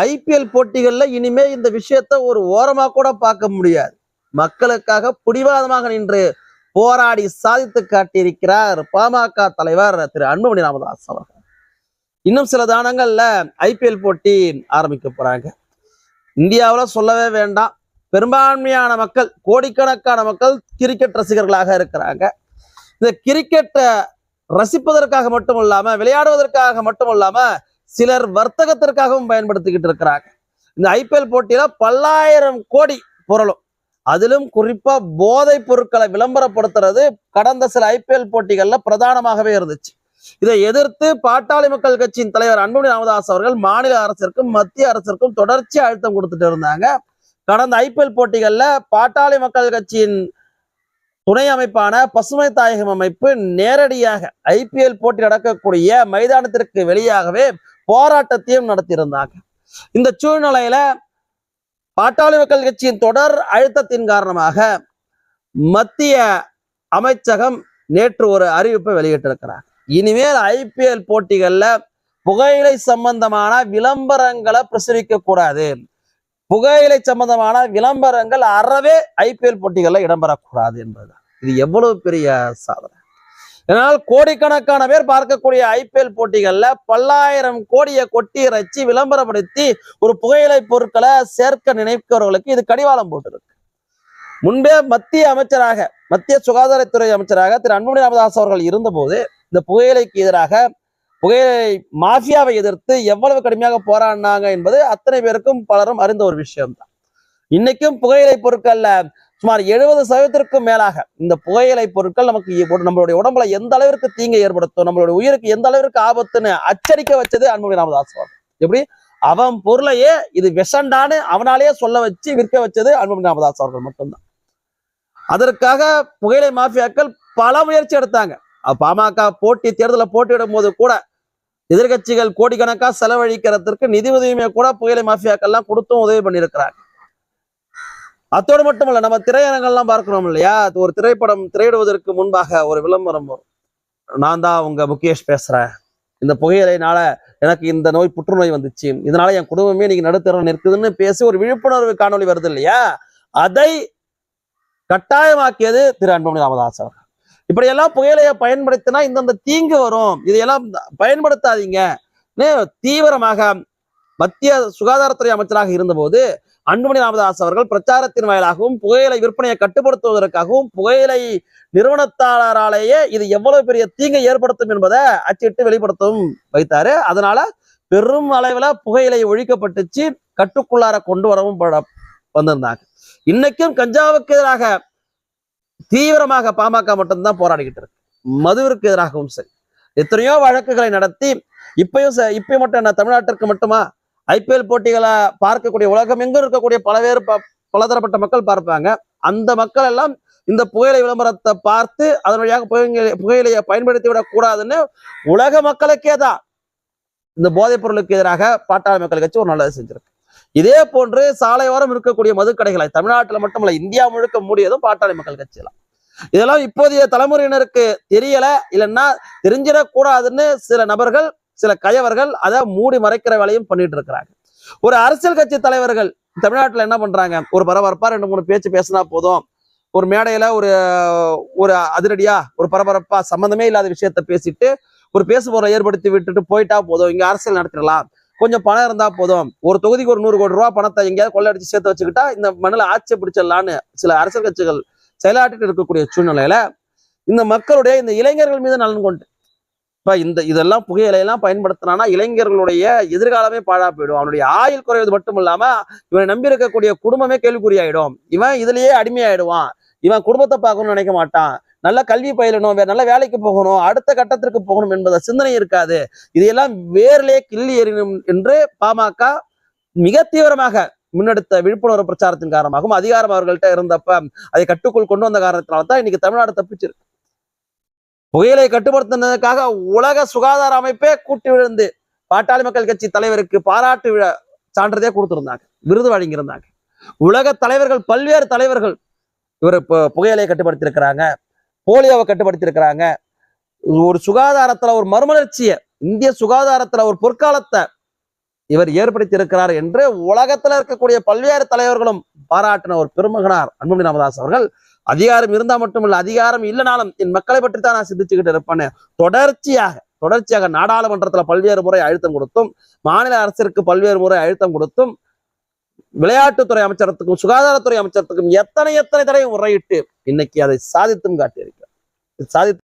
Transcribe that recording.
IPL போட்டிகளில் இனிமே இந்த விஷயத்த ஒரு ஓரமா கூட பார்க்க முடியாது. மக்களுக்காக பிடிவாதமாக நின்று போராடி சாதித்து காட்டியிருக்கிறார் பாமக தலைவர் திரு அன்புமணி ராமதாஸ் அவர்கள். இன்னும் சில தானங்கள்ல ஐபிஎல் போட்டி ஆரம்பிக்க போறாங்க. இந்தியாவில் சொல்லவே வேண்டாம். பெரும்பான்மையான மக்கள் கோடிக்கணக்கான மக்கள் கிரிக்கெட் ரசிகர்களாக இருக்கிறாங்க. இந்த கிரிக்கெட்டை ரசிப்பதற்காக மட்டும் இல்லாம விளையாடுவதற்காக மட்டும் இல்லாம சிலர் வர்த்தகத்திற்காகவும் பயன்படுத்திக்கிட்டு இருக்கிறாங்க. இந்த ஐபிஎல் போட்டியில பல்லாயிரம் கோடி புரளும் அதிலும் குறிப்பா போதைப் பொருட்களை விளம்பரப்படுத்துறது கடந்த சில ஐபிஎல் போட்டிகள்ல பிரதானமாகவே இருந்துச்சு. இதை எதிர்த்து பாட்டாளி மக்கள் கட்சியின் தலைவர் அன்புமணி ராமதாஸ் அவர்கள் மாநில அரசிற்கும் மத்திய அரசிற்கும் தொடர்ச்சி அழுத்தம் கொடுத்துட்டு இருந்தாங்க. கடந்த ஐபிஎல் போட்டிகள்ல பாட்டாளி மக்கள் கட்சியின் துணை அமைப்பான பசுமை தாயகம் அமைப்பு நேரடியாக ஐபிஎல் போட்டி நடக்கக்கூடிய மைதானத்திற்கு வெளியாகவே போராட்டத்தையும் நடத்தியிருந்தாங்க. இந்த சூழ்நிலையில பாட்டாளி மக்கள் கட்சியின் தொடர் அழுத்தத்தின் காரணமாக மத்திய அமைச்சகம் நேற்று ஒரு அறிவிப்பை வெளியிட்டிருக்கிறார். இனிமேல் ஐபிஎல் போட்டிகள்ல புகையிலை சம்பந்தமான விளம்பரங்களை பிரசுரிக்க கூடாது. புகையிலை சம்பந்தமான விளம்பரங்கள் அறவே ஐபிஎல் போட்டிகளில் இடம்பெறக்கூடாது என்பது இது எவ்வளவு பெரிய சாதனை? இதனால் கோடிக்கணக்கான பேர் பார்க்கக்கூடிய ஐபிஎல் போட்டிகள்ல பல்லாயிரம் கோடியை கொட்டி இறைச்சி விளம்பரப்படுத்தி ஒரு புகையிலை பொருட்களை சேர்க்க நினைக்கிறவர்களுக்கு இது கடிவாளம் போட்டிருக்கு. முன்பே மத்திய அமைச்சராக மத்திய சுகாதாரத்துறை அமைச்சராக திரு அன்புமணி ராமதாஸ் அவர்கள் இருந்தபோது இந்த புகையிலைக்கு எதிராக புகையிலை மாஃபியாவை எதிர்த்து எவ்வளவு கடுமையாக போராடினாங்க என்பது அத்தனை பேருக்கும் பலரும் அறிந்த ஒரு விஷயம்தான். இன்னைக்கும் புகையிலை பொருட்கள்ல சுமார் எழுபது சதவீதத்திற்கும் மேலாக இந்த புகையிலை பொருட்கள் நமக்கு நம்மளுடைய உடம்புல எந்த அளவிற்கு தீங்கை ஏற்படுத்தும் நம்மளுடைய உயிருக்கு எந்த அளவிற்கு ஆபத்துன்னு அச்சரிக்க வச்சது அன்புடைய ராமதாஸ் எப்படி? அவன் பொருளையே இது விஷண்டான்னு அவனாலேயே சொல்ல வச்சு விற்க வச்சது அன்புமணி ராமதாஸ் அவர்கள் மட்டும்தான். அதற்காக புகையிலை மாஃபியாக்கள் பல முயற்சி எடுத்தாங்க. பாமக போட்டி தேர்தலில் போட்டியிடும் போது கூட எதிர்கட்சிகள் கோடிக்கணக்கா செலவழிக்கிறதுக்கு நிதி உதவியுமே கூட புகையிலை மாஃபியாக்கள்லாம் கொடுத்தும் உதவி பண்ணியிருக்கிறாங்க. அத்தோடு மட்டுமல்ல நம்ம திரையரங்கெல்லாம் பார்க்கிறோம் இல்லையா? ஒரு திரைப்படம் திரையிடுவதற்கு முன்பாக ஒரு விளம்பரம் வரும். நான் தான் உங்க முகேஷ் பேசுறேன். இந்த புகையிலைனால எனக்கு இந்த நோய் புற்றுநோய் வந்துச்சு. இதனால என் குடும்பமே இன்னைக்கு நடுத்தரம் நிற்குதுன்னு பேசி ஒரு விழிப்புணர்வு காணொளி வருது இல்லையா? அதை கட்டாயமாக்கியது திரு அன்புமணி ராமதாஸ் அவர்கள். இப்படியெல்லாம் புகையிலையை பயன்படுத்தினா இந்தந்த தீங்கு வரும். இதையெல்லாம் பயன்படுத்தாதீங்க. தீவிரமாக மத்திய சுகாதாரத்துறை அமைச்சராக இருந்தபோது அன்புமணி ராமதாஸ் அவர்கள் பிரச்சாரத்தின் வாயிலாகவும் புகையிலை விற்பனையை கட்டுப்படுத்துவதற்காகவும் புகையிலை நிறுவனத்தாளராலேயே இது எவ்வளவு பெரிய தீங்கை ஏற்படுத்தும் என்பதை அச்சிட்டு வெளிப்படுத்தவும் வைத்தாரு. அதனால பெரும் அளவில் புகையிலை ஒழிக்கப்பட்டுச்சு கட்டுக்குள்ளார கொண்டு வரவும் பட- வந்திருந்தாங்க. இன்னைக்கும் கஞ்சாவுக்கு எதிராக தீவிரமாக பாமக மட்டும்தான் போராடிக்கிட்டு இருக்கு. மதுவிற்கு எதிராகவும் சரி. எத்தனையோ வழக்குகளை நடத்தி இப்பயும் ச- இப்பயும் மட்டும் என்ன தமிழ்நாட்டிற்கு மட்டுமா ஐபிஎல் போட்டிகளை பார்க்கக்கூடிய உலகம் எங்கும் இருக்கக்கூடிய பலவேறு ப- பலதரப்பட்ட மக்கள் பார்ப்பாங்க. அந்த மக்கள் எல்லாம் இந்த புகையிலை விளம்பரத்தை பார்த்து அதன் வழியாக புகையிலை புகையிலையை பயன்படுத்தி விடக் கூடாதுன்னு உலக மக்களுக்கே தான் இந்த போதைப் பொருளுக்கு எதிராக பாட்டாளி மக்கள் கட்சி ஒரு நல்லது செஞ்சிருக்கு. இதே போன்று சாலையோரம் இருக்கக்கூடிய மதுக்கடைகளை தமிழ்நாட்டுல மட்டுமல்ல இந்தியா முழுக்க மூடியதும் பாட்டாளி மக்கள் கட்சியெல்லாம். இதெல்லாம் இப்போதைய தலைமுறையினருக்கு தெரியல இல்லைன்னா தெரிஞ்சிடக்கூடாதுன்னு சில நபர்கள் சில கயவர்கள் அதை மூடி மறைக்கிற வேலையும் பண்ணிட்டு இருக்கிறாங்க. ஒரு அரசியல் கட்சி தலைவர்கள் தமிழ்நாட்டில் என்ன பண்றாங்க? ஒரு பரபரப்பா ரெண்டு மூணு பேச்சு பேசினா போதும். ஒரு மேடையில ஒரு ஒரு அதிரடியா ஒரு பரபரப்பா சம்மந்தமே இல்லாத விஷயத்த பேசிட்டு ஒரு பேசுபொருளை ஏற்படுத்தி விட்டுட்டு போயிட்டா போதும். இங்க அரசியல் நடத்திடலாம். கொஞ்சம் பணம் இருந்தா போதும். ஒரு தொகுதிக்கு ஒரு நூறு கோடி ரூபா பணத்தை எங்கேயாவது கொள்ளடிச்சு சேர்த்து வச்சுக்கிட்டா இந்த மண்ணில் ஆட்சி பிடிச்சிடலான்னு சில அரசியல் கட்சிகள் செயலாற்றிட்டு இருக்கக்கூடிய சூழ்நிலையில இந்த மக்களுடைய இந்த இளைஞர்கள் மீது நலன் கொண்டு இப்ப இந்த இதெல்லாம் புகையிலையெல்லாம் பயன்படுத்தினானா இளைஞர்களுடைய எதிர்காலமே பாழா போயிடும். அவனுடைய ஆயுள் குறைவது மட்டும் இல்லாம இவனை நம்பி இருக்கக்கூடிய குடும்பமே கேள்விக்குறியாயிடும். இவன் இதுலயே அடிமையாயிடுவான். இவன் குடும்பத்தை பார்க்கணும்னு நினைக்க மாட்டான். நல்ல கல்வி பயிலணும் வேற நல்ல வேலைக்கு போகணும் அடுத்த கட்டத்திற்கு போகணும் என்பத சிந்தனை இருக்காது. இதையெல்லாம் வேர்லே கிள்ளி எறியணும் என்று பாமக மிக தீவிரமாக முன்னெடுத்த விழிப்புணர்வு பிரச்சாரத்தின் காரணமாகவும் அதிகாரம் அவர்கள்ட்ட இருந்தப்ப அதை கட்டுக்குள் கொண்டு வந்த காரணத்தினால தான் இன்னைக்கு தமிழ்நாடு தப்பிச்சிருக்கு. புகையிலை கட்டுப்படுத்தினதுக்காக உலக சுகாதார அமைப்பே கூட்டி விழுந்து பாட்டாளி மக்கள் கட்சி தலைவருக்கு பாராட்டு விழா சான்றிதழே கொடுத்திருந்தாங்க. விருது வழங்கியிருந்தாங்க. உலக தலைவர்கள் பல்வேறு தலைவர்கள் இவர் இப்போ புகையிலையை கட்டுப்படுத்தியிருக்கிறாங்க போலியோவை கட்டுப்படுத்தியிருக்கிறாங்க. ஒரு சுகாதாரத்துல ஒரு மறுமலர்ச்சியை இந்திய சுகாதாரத்துல ஒரு பொற்காலத்தை இவர் ஏற்படுத்தி இருக்கிறார் என்று உலகத்துல இருக்கக்கூடிய பல்வேறு தலைவர்களும் பாராட்டின ஒரு பெருமகனார் அன்புமணி ராமதாஸ் அவர்கள். அதிகாரம் இருந்தால் மட்டுமல்ல அதிகாரம் இல்லைனாலும் என் மக்களை பற்றி தான் நான் சிந்திச்சுக்கிட்டு இருப்பேன்னு தொடர்ச்சியாக தொடர்ச்சியாக நாடாளுமன்றத்தில் பல்வேறு முறை அழுத்தம் கொடுத்தும் மாநில அரசிற்கு பல்வேறு முறை அழுத்தம் கொடுத்தும் விளையாட்டுத்துறை அமைச்சரத்துக்கும் சுகாதாரத்துறை அமைச்சரத்துக்கும் எத்தனை எத்தனை தடவை முறையிட்டு இன்னைக்கு அதை சாதித்தும் காட்டியிருக்கிறார். சாதித்து